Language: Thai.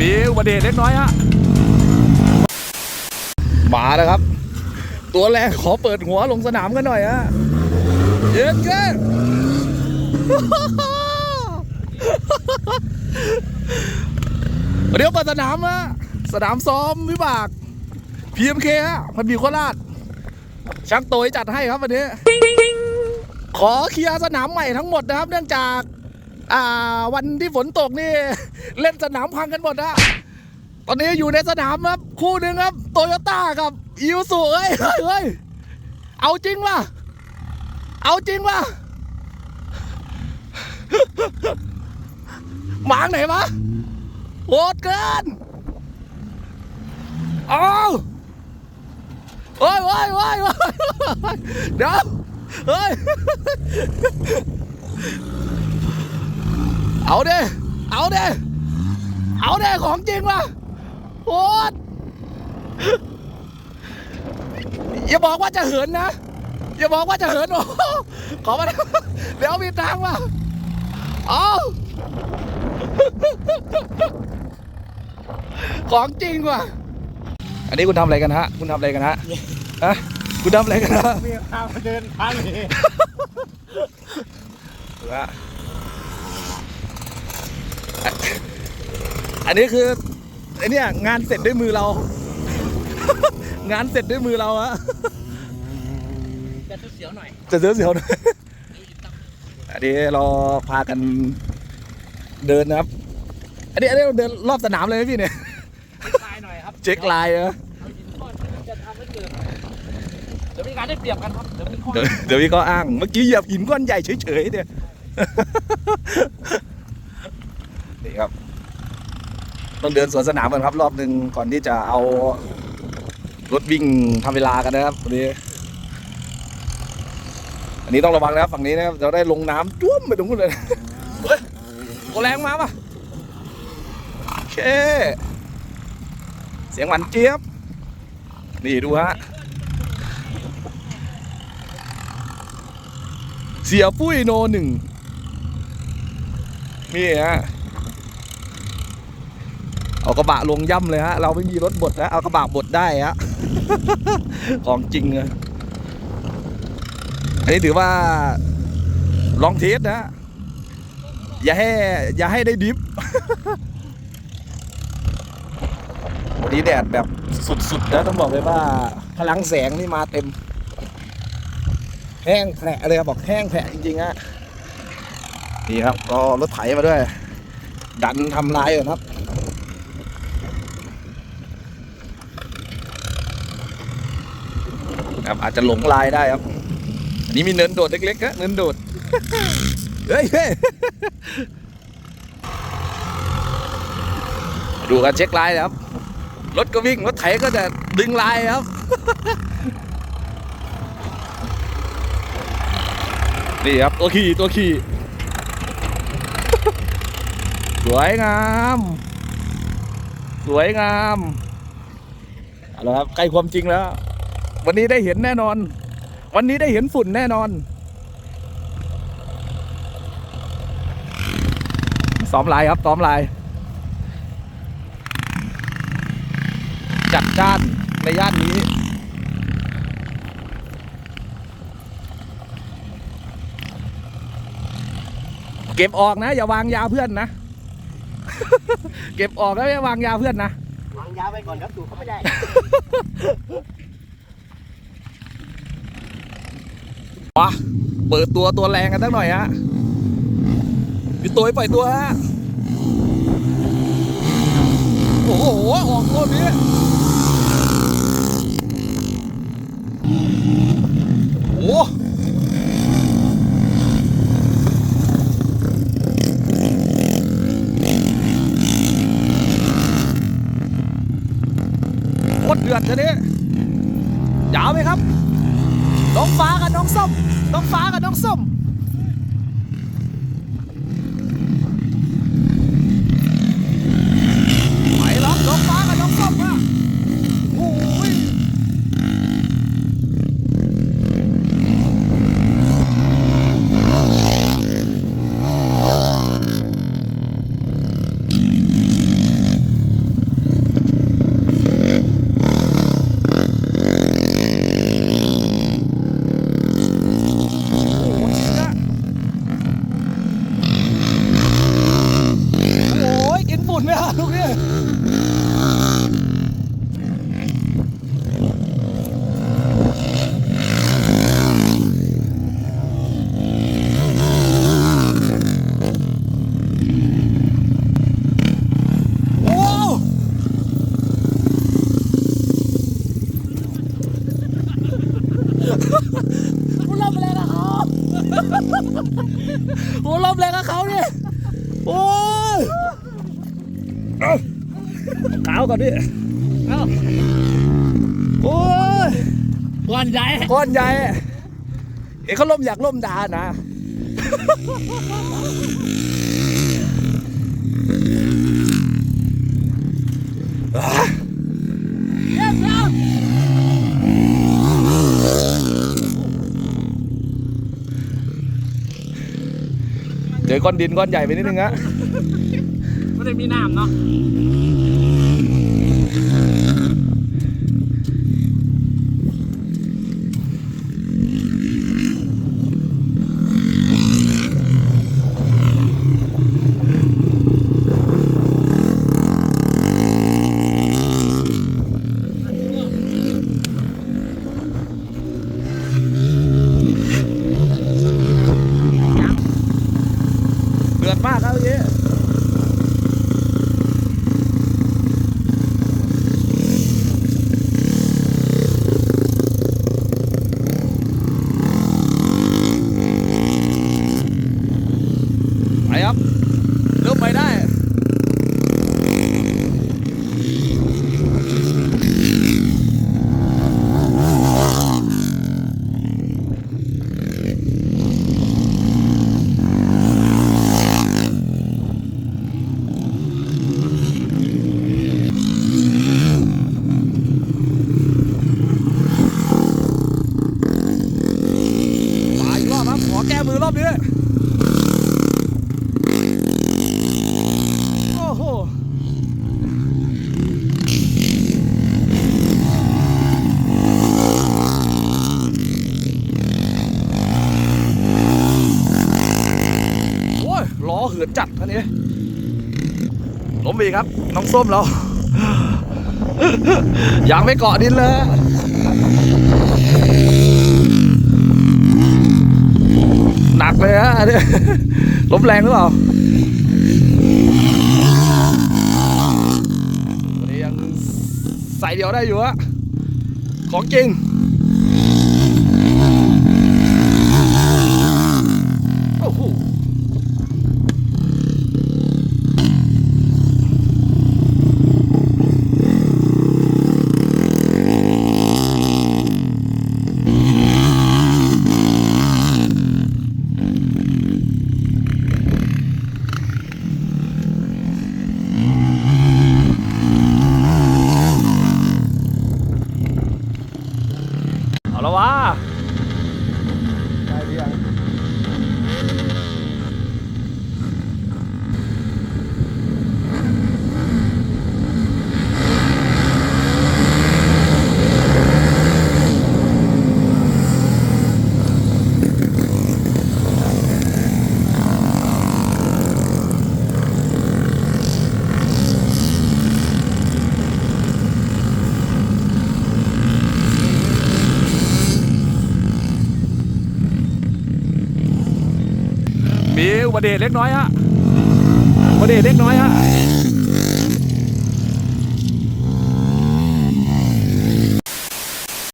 มีอุบัติเหตุเล็กน้อยฮะมาแล้วครับ ตัวแรกขอเปิดหัวลงสนามกันหน่อยฮะเย็นเกันเดี๋ยวเปิดสนามฮะสนามซ้อมวิบาก PMK ฮะพันบีโคราชช่างโตยจัดให้ครับวันนี้ ขอเคลียร์สนามใหม่ทั้งหมดนะครับ เนื่องจาก อ่า วันที่ฝนตกนี่ เล่นสนามพังกันหมดนะ อนนี้อยู่ในสนามครับ คู่หนึ่งครับโตโยต้ากับอิวสุเอ้ยเฮ้ยเฮ้ยเอาจริงว่ะเอาจริงว่ะหมางไหนวะโหดเกินเอาโอ้ยโอ้ยโอ้ยโอ้ยเดี๋ยวเฮ้ยเอาเด้เอาเด้เอาเด้ของจริงว่ะ โคตรอย่าบอกว่าจะเหินนะ อย่าบอกว่าจะเหินโอ้โหขอมาเดี๋ยวมีทางว่ะเอาของจริงว่ะ อันนี้คุณทำอะไรกันฮะ คุณทำอะไรกันฮะฮะคุณทำอะไรกันฮะมีข้าวเดินพันเลยฮะอันนี้คือ ไอเนี่ยงานเสร็จด้วยมือเรา งานเสร็จด้วยมือเราอะจะเสียวหน่อยจะเสียวเสียวๆหน่อยอันนี้เราพากันเดินนะครับ อันนี้อันนี้เราเดินรอบสนามเลยไหมพี่เนี่ยลายหน่อยครับเช็คลายเหรอเอาหินก้อนจะทำให้เกิดเดี๋ยวมีการได้เปรียบกันครับ เดี๋ยวมีข้อเดี๋ยวเดี๋ยวพี่ก็อ้าง เมื่อกี้เหยียบหินก้อนใหญ่เฉยๆเนี่ยนี่ครับ ต้องเดินสวนสนามกันครับรอบหนึ่งก่อนที่จะเอารถวิ่งทำเวลากันนะครับวันนี้ อันนี้ต้องระวังนะครับฝั่งนี้นะครับเราได้ลงน้ำจ้วมไปตรงนู้นเลยเฮ้ยโอแรงมาป่ะโอเค เสียงหวานเจี๊ยบ นี่ดูฮะ เสียปุ้ยโนหนึ่งนี่ฮะ เอากระบะลงย่ำเลยฮะ เราไม่มีรถบดนะ เอากระบะบดได้ฮะ ของจริงอะอันนี้ถือว่าลองเทสนะ อย่าให้ อย่าให้ได้ดิฟ วันนี้แดดแบบสุดๆนะต้องบอกเลยว่าพลังแสงนี่มาเต็ม แห้งแผลเลยครับบอกแห้งแผลจริงๆฮะนี่ครับก็รถไถมาด้วย ดันทำลายก่อนครับ ครับ อาจจะหลงลายได้ครับ อันนี้มีเนินโดดเล็กๆนะเนินโดดเฮ้ยเฮ้ยดูกันเช็คลายนะครับ รถก็วิ่งรถไถก็จะดึงลายครับ นี่ครับ ตัวขี่ตัวขี่สวยงาม สวยงามเอาละครับใกล้ความจริงแล้ว วันนี้ได้เห็นแน่นอน วันนี้ได้เห็นฝุ่นแน่นอน ซ้อมลายครับซ้อมลาย จัดจ้านในย่านนี้เก็บออกนะ อย่าวางยาเพื่อนนะ เก็บออกแล้วอย่าวางยาเพื่อนนะ วางยาไปก่อนครับดูเขาไม่ได้ มาเปิดตัวตัวแรงกันสักหน่อยฮะพี่ตัวปล่อยตัวฮะโอ้โหออกตัวนี้โอ้โหโคตรเดือดจะนี่ยาวไหมครับ น้องฟ้ากับน้องส้ม น้องฟ้ากับน้องส้ม ไปล็อกน้องฟ้ากับน้องส้มอะโอ้ย โอ้โหชินะโอ้ยกินฝุ่นไหมฮะลูกเนี่ยโอ้กูรอบอะไรกับเขา กูรอบอะไรกับเขาเนี่ยโอ้ยเอาขาวก่อนดิเอาโอ้ยก้อนใหญ่ก้อนใหญ่เอ็เขาล่มอยากล่มดานะ เยี่ยมแล้ว เจอ ก้อนดินก้อนใหญ่ไปนิดนึงฮะ ไม่ได้มีน้ำเนาะ เดือดมากครับเมื่อกี้ไป ครับ เริ่มไปได้ มาอีกรอบครับ ขอแก้มือรอบนี้ โอ้โห โอ้ยล้อเหือนจัด ท่านนี้ล้มไปอีกครับ น้องส้มเรา ยังไม่เกาะดินเลยหนักเลยฮะอันนี้ลมแรงหรือเปล่าวันนี้ยังใส่เดียวได้อยู่ฮะของจริง มีอุบัติเหตุเล็กน้อยฮะอุบัติเหตุเล็กน้อยฮะ